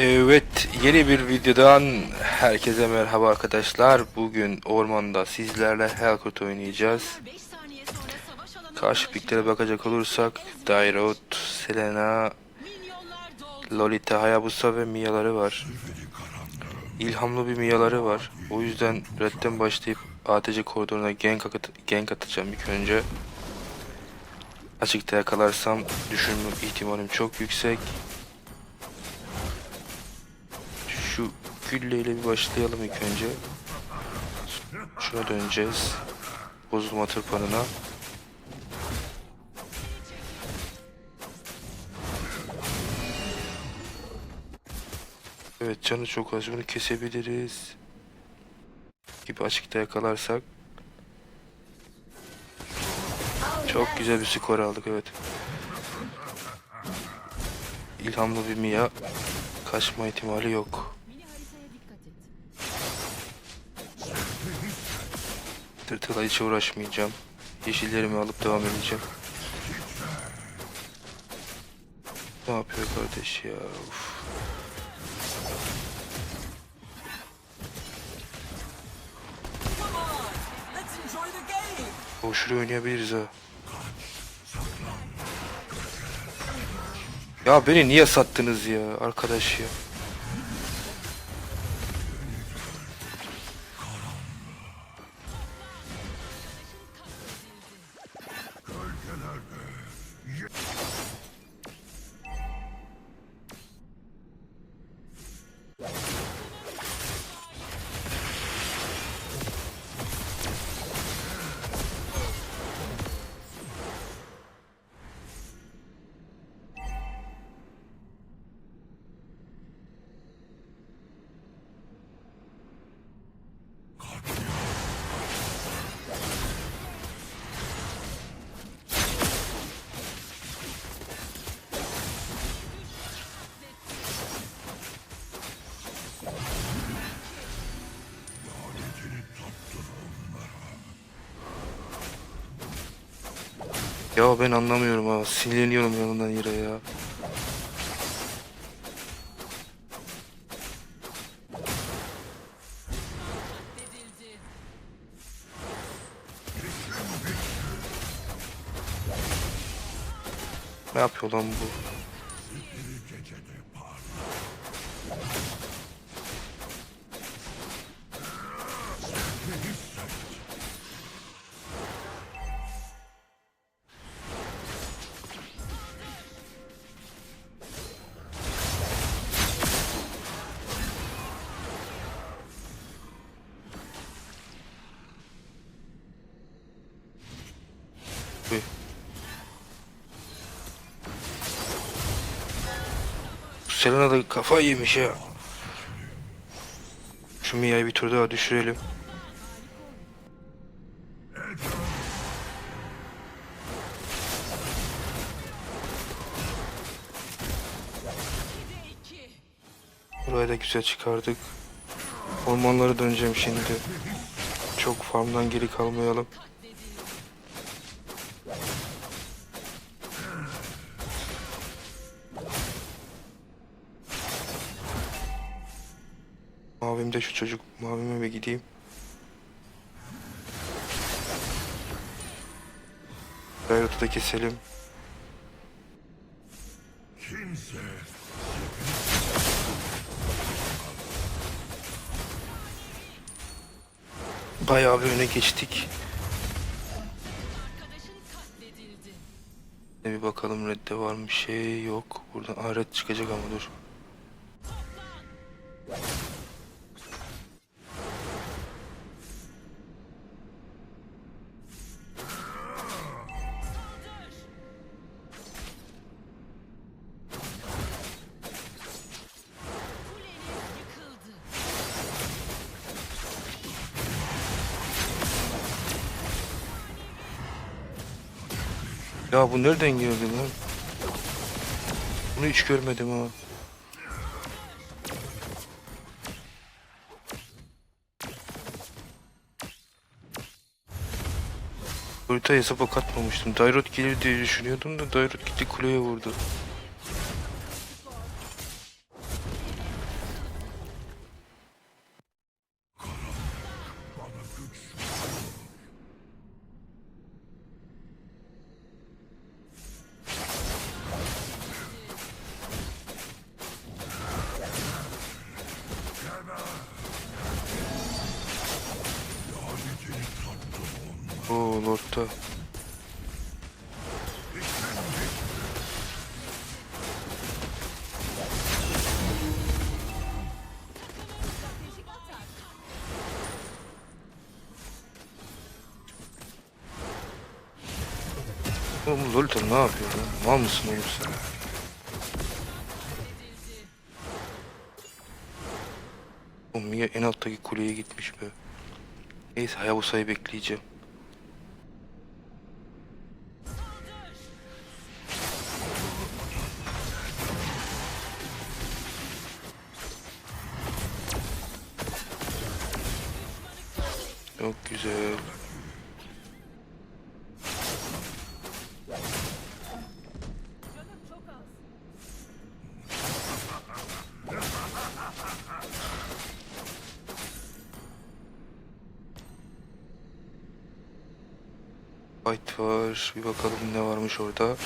Evet, yeni bir videodan herkese merhaba arkadaşlar. Bugün ormanda sizlerle Hellcat oynayacağız. Karşı piklere bakacak olursak Dairot, Selena, Lolita, Hayabusa ve Mia'ları var. İlhamlı bir Mia'ları var. O yüzden Red'den başlayıp ATC koridoruna gank, at gank atacağım ilk önce. Açıkta yakalarsam düşürme ihtimalim çok yüksek. Şu gülleyle bir başlayalım ilk önce. Şuna döneceğiz. Bozulma tırpanına. Evet canı çok az. Bunu kesebiliriz. Gibi açıkta yakalarsak. Çok güzel bir skor aldık evet. İlhamlı bir Mia. Kaçma ihtimali yok. Tırtıla hiç uğraşmayacağım. Yeşillerimi alıp devam edeceğim. Ne yapıyor kardeş ya? Uf. Şuraya oynayabiliriz ha. Ya beni niye sattınız ya arkadaş ya? Ya ben anlamıyorum ha. Sinirleniyorum yanından yere ya. Ne yapıyor lan bu? Selena da kafa yemiş ya. Şu Mia'yı bir tur daha düşürelim. Burayı da güzel çıkardık. Ormanlara döneceğim şimdi. Çok farmdan geri kalmayalım. Mavim de şu çocuk. Mavime bir gideyim. Gayret'i da keselim. Bayağı bir öne geçtik. Bir bakalım redde var mı şey yok. Buradan Aa, red çıkacak ama dur. Ya bu nereden geldi lan? Bunu hiç görmedim ha. Harita hesaba katmamıştım. Dairot gelir diye düşünüyordum da Dairot gitti kuleye vurdu. Oo Lord'da. Oğlum Lolita ne yapıyor lan? Mal mısın oğlum sen? O Mia en alttaki kuleye gitmiş be. Neyse Hayabusa'yı bekleyeceğim. Çok güzel. Fight var. Bir bakalım ne varmış orada.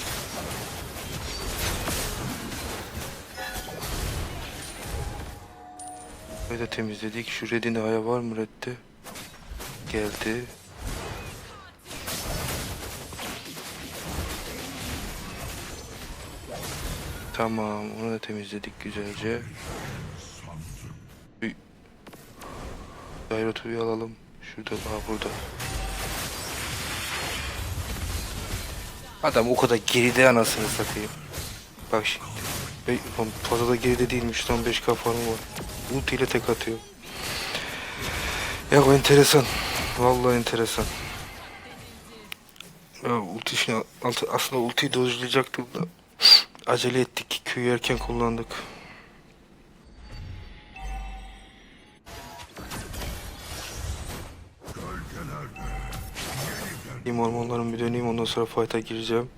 Da temizledik. Şu redin aya var mı redde? Geldi. Tamam, onu da temizledik güzelce. Bir Gayrotu bir alalım. Şurada, daha burada. Adam o kadar geride anasını satayım. Bak şimdi. Fazla da geride değilmiş lan 5 kafanım var. Ulti ile tek atıyor. Ya enteresan. Vallahi enteresan. Ya ulti altı- aslında ultiyi dojlayacaktım da acele ettik. Köyü erken kullandık. Gideyim ormanların bir döneyim ondan sonra fight'a gireceğim.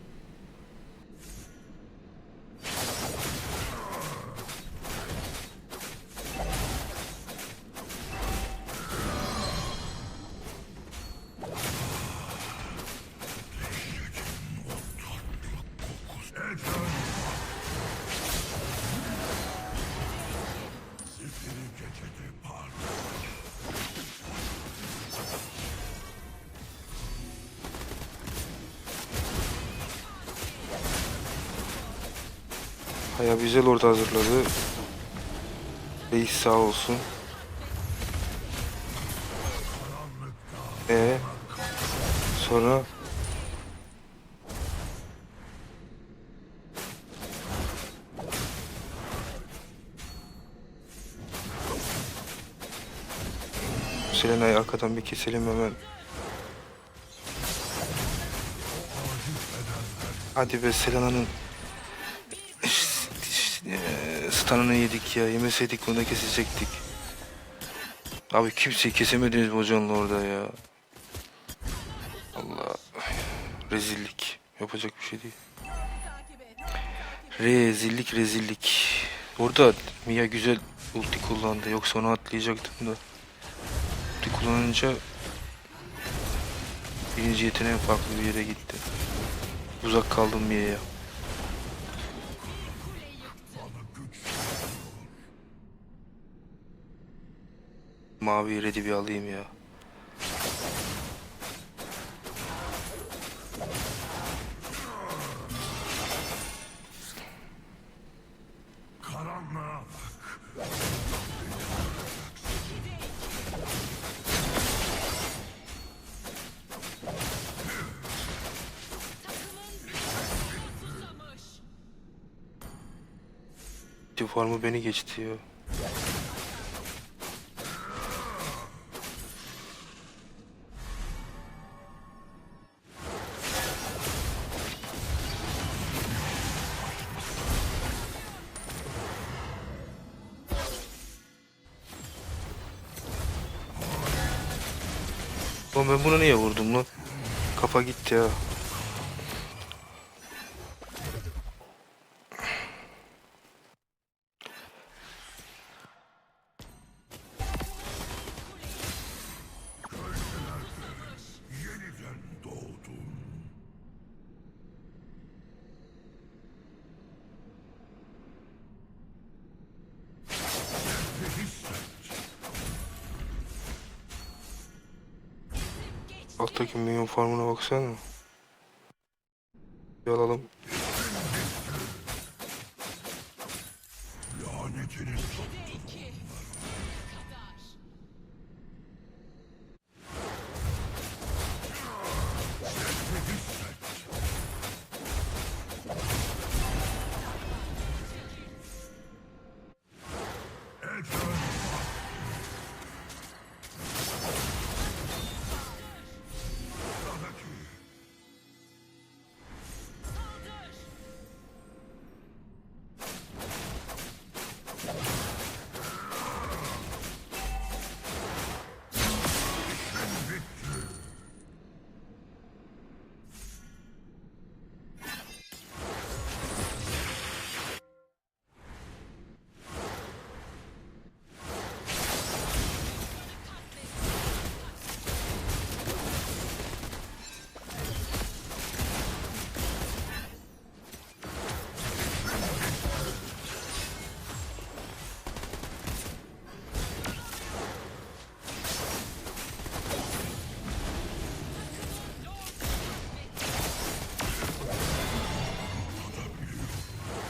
Haya güzel orada hazırladı. Reis sağ olsun. E sonra Selena'yı arkadan bir keselim hemen. Hadi be Selena'nın Eee, Stanını yedik ya. Yemeseydik bunu da kesecektik. Abi kimseyi kesemediniz mi hocanla orada ya? Allah. Rezillik. Yapacak bir şey değil. Rezillik rezillik. Orada Mia güzel ulti kullandı. Yoksa onu atlayacaktım da. Ulti kullanınca birinci yeteneğim farklı bir yere gitti. Uzak kaldım Mia'ya. Mavi redi bir alayım ya. Karanlığa bak. Var mı beni geçti ya. Ben buna niye vurdum lan? Kafa gitti ya. Alttaki minyon farmına baksana. Bir alalım.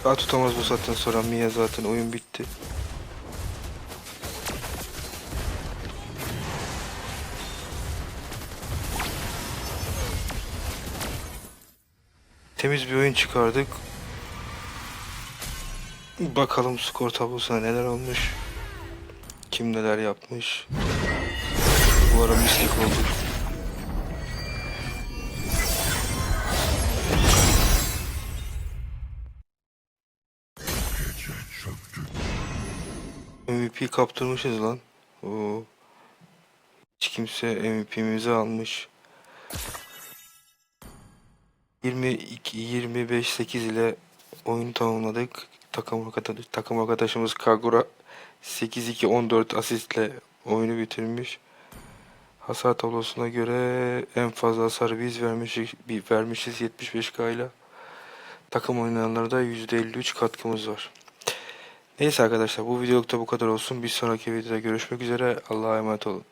Daha tutamaz bu saatten sonra Mia zaten oyun bitti. Temiz bir oyun çıkardık. Bakalım skor tablosuna neler olmuş. Kim neler yapmış. Bu ara mislik olduk. MVP kaptırmışız lan. Oo. Hiç kimse MVP'mizi almış. 22 25 8 ile oyunu tamamladık. Takım arkadaş, takım arkadaşımız Kagura 8 2 14 asistle oyunu bitirmiş. Hasar tablosuna göre en fazla hasar biz vermişiz, vermişiz 75k ile. Takım oynayanlarda %53 katkımız var. Neyse arkadaşlar bu videolukta bu kadar olsun. Bir sonraki videoda görüşmek üzere. Allah'a emanet olun.